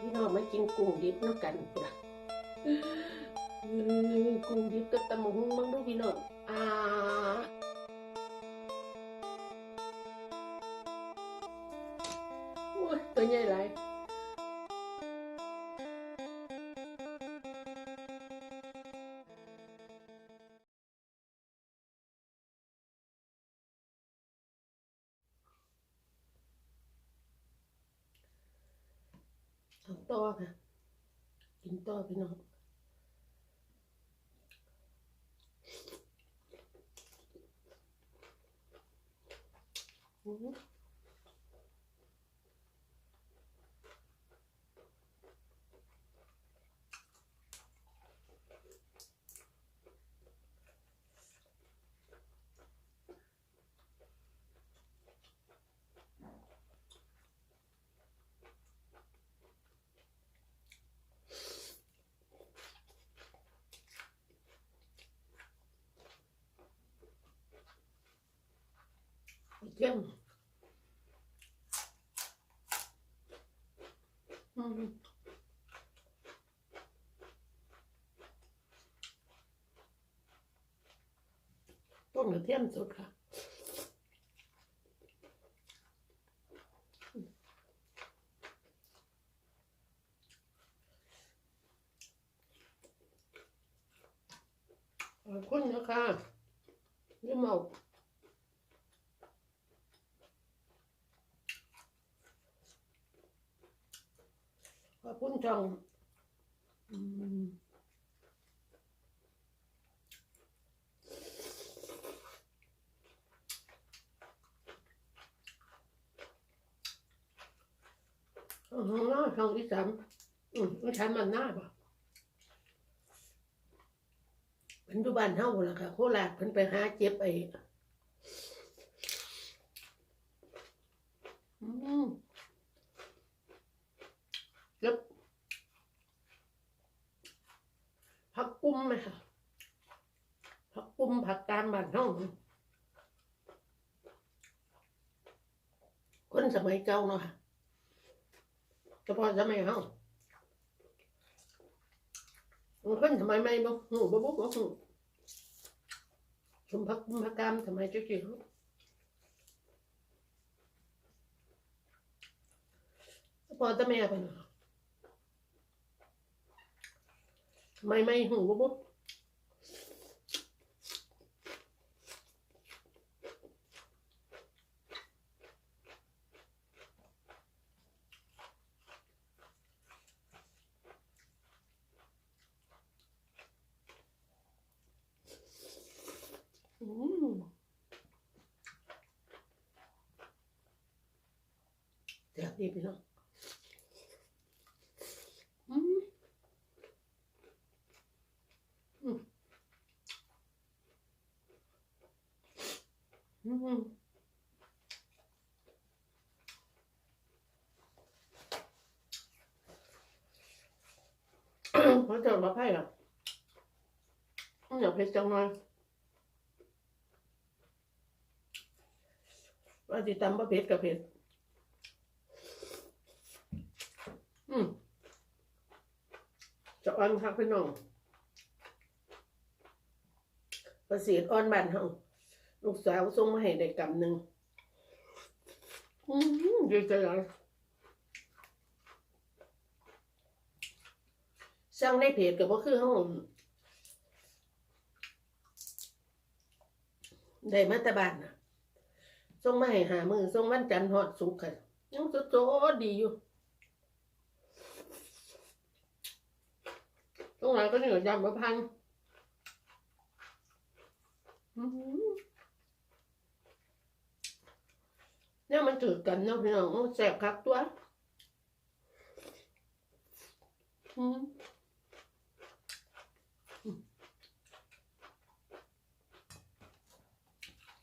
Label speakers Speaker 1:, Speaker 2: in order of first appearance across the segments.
Speaker 1: พี่น้องมากินกุ้งดิบน้ำกันนะกุ้งดิบกับตะมุงมังดูพี่น้องอ่าโอ้ยตัวใหญ่หลาย เองต่อค่ะ กินต่อพี่น้องอืม เยี่ยมอืมต้นกระเทียมสดค่ะขอบคุณนะคะนี่เมา อบคุณช่องอืมอ๋อช่องอีสานอืมอีสานมันหน้าป่ะเป็นทุบ้านเฮาล่ะค่ะโคราชเพิ่นไปหาเจ็บไอ้อืมเจ็บผักปุ้ มไหมค่ะผักปุ้มผักตามบ้านเฮาคนสมัยเก่าเนาะค่ะเฉพาะสมัยเฮาคนสมัยใหม่บ่ฮู้บ่บ่บ่ฮู้สมพักปุ้มผักกามสมัยเจ้าจิ๋วพอแตะแม่ไปเนาะ ไม่ไม่หูบุ๊บบุ๊บเดี๋ยวดีไปเนาะอืมอืมอืม เขาจะมาไพ่อะอยากเผ็ดจังเลยว่าจิตำว่าเผ็ดกับเผ็ดอืมจะอ่อนคักพี่น้องประสีอ่อนบ้านเฮาลูกสาวส่งมาให้ได้กำหนึ่งอืมดีใจเลย สั่งในเพจก็บ่คือเฮาได้มาต่บ้านน่ะส่งมาให้หามือส่งวันจันทร์ฮอดสุกค่ะยังสดๆดีอยู่ตรงไหนก็เหนือยำมะพันเนี่ยมันถือกันเนาะพี่น้องแสบคักตัวอืม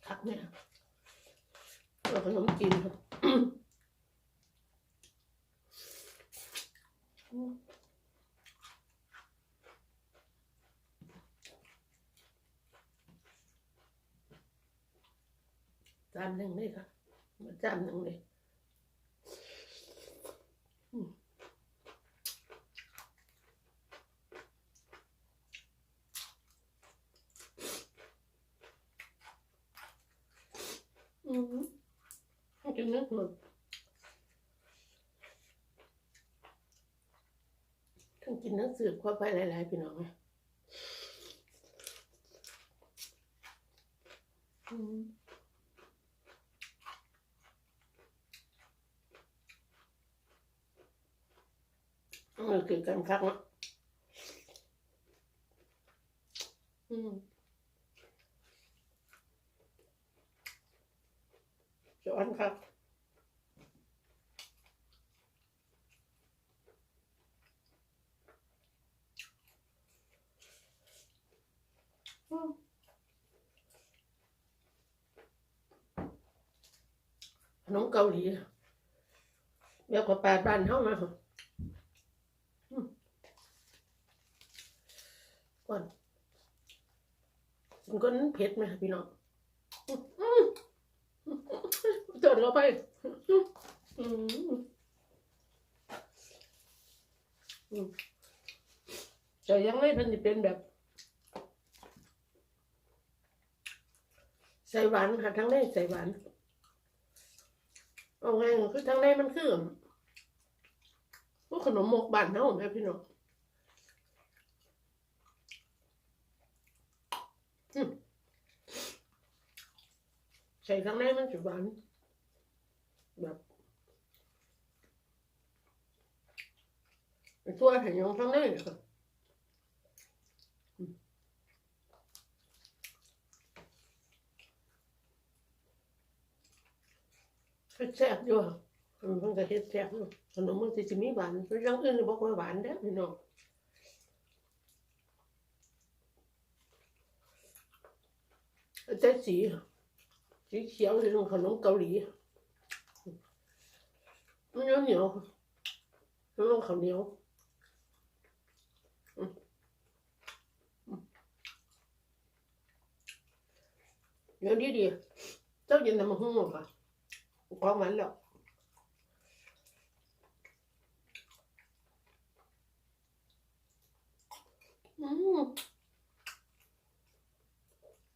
Speaker 1: คัก เนี่ยเอาขนมจีนครับจานหนึ่งเลยค่ะจานหนึ่งเลยอืม ทั้งกินทั้งสืบควาไปหลายๆพี่น้องไหมอืมเออคือกันคักนะอืมจะอันครับ อืม ขนมเกาหลีเดี๋ยวก็แปดบ้านเท่ามาก่อนมันก็นั้นเผ็ดไหมพี่น้องอืมอืมจดเข้าไปอืมอืมอืมแต่ยังไม่ทันจะเป็นแบบ ใส่หวานค่ะทั้งในใส่หวาน เอาไงคือทั้งในมันคือพวกขนมหมกบานเฮาแม่พี่น้องอืมใส่ทั้งในมันสิหวานแบบตัวเห็นยังทั้งในเลยค่ะ เฮ็ดแซ่บอยู่อะมันเพิ่งจะเฮ็ดแซ่บอยู่ขนมมันสิสิมีหวานเพราะอย่างอื่นนี่บ่ค่อยหวานเด้อพี่น้องแต่สีสีเขียวนี่ของขนมเกาหลีมันเหนียวเหนียวมันต้องข้าวเหนียวอืมอืมเดี๋ยวดีดีๆเจ้าเย็นทำมาหุ้งหรอ คะ có mắn đâu Ừm.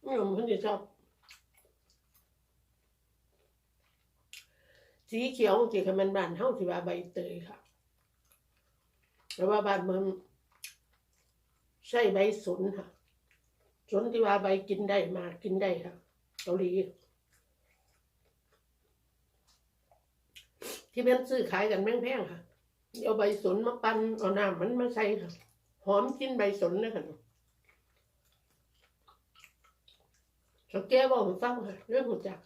Speaker 1: Ừm, cái gì sao สีเขียวสีคมันบานเท่าที่ว่าใบเตยค่ะแต่ว่าบานมันใช่ใบสนค่ะสนที่ว่าใบกินได้มากินได้ค่ะเกาหลี ที่เป็นซื้อขายกันแพงๆค่ะเอาใบสนมาปั้นเอาน้ำมันมาใส่ค่ะ หอมกินใบสนนะค่ะสแกบอกผมฟังค่ะเรื่องหัวจัก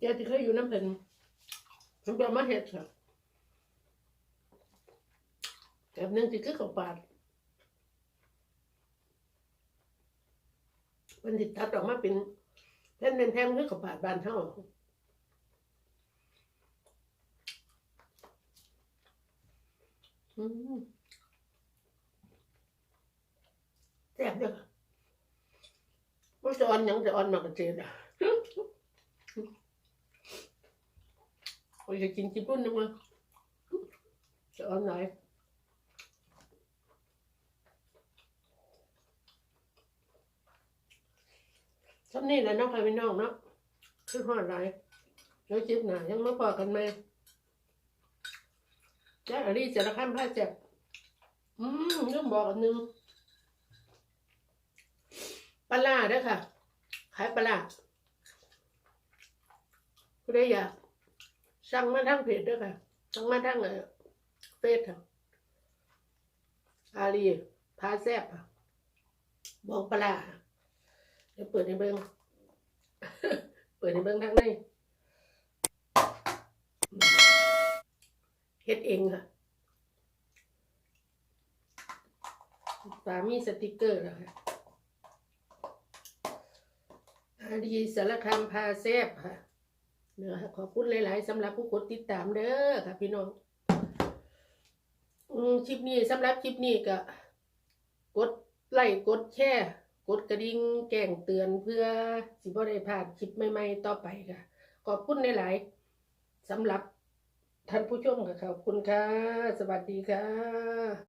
Speaker 1: แกที่เคยอยู่น้ำเป็นผมจะมาเห็ดค่ะแบบนึงที่คือข้าวปาด มันติดตัดออกมาเป็นแผ่นเป็นแผ่นคือกับบาดบานเท่าแซ่บเด้อมันจะอ่อนยังจะอ่อนมากกว่าเจนอะโอ้ยจะกินจิ้มปุ่นนึงมั้ยจะอ่อนไหน สำนี่แหละน้องพี่น้องเนาะคือหอดไรแล้วจิ๊บหนายังมาบอกกันไหมจ้าอรีจะระคันผ้าเจ็บอืมเรื่องบอกอันหนึงปลาร้าเด้อค่ะ ขายปลาร้าผู้ใดอยากสั่งมาทางเพจด้อค่ะสั่งมาทางเอ่อเฟซค่ะอารีพาแซบค่ะบอกปลา เปิดในเบิ้งเปิดในเบิ้งทางในเฮ็ดเองค่ะฝามีสติกเกอร์แล้วค่ะอาดีสารคามพาแซบค่ะเนื้อขอบคุณหลาย ๆสำหรับผู้กดติดตามเด้อค่ะพี่น้องอืมคลิปนี้สำหรับคลิปนี้ก็กดไลค์กดแชร์ กดกระดิ่งแจ้งเตือนเพื่อสิบ่ได้พลาดคลิปใหม่ๆต่อไปค่ะ ขอบคุณหลายๆสำหรับท่านผู้ชมค่ะขอบคุณค่ะ สวัสดีค่ะ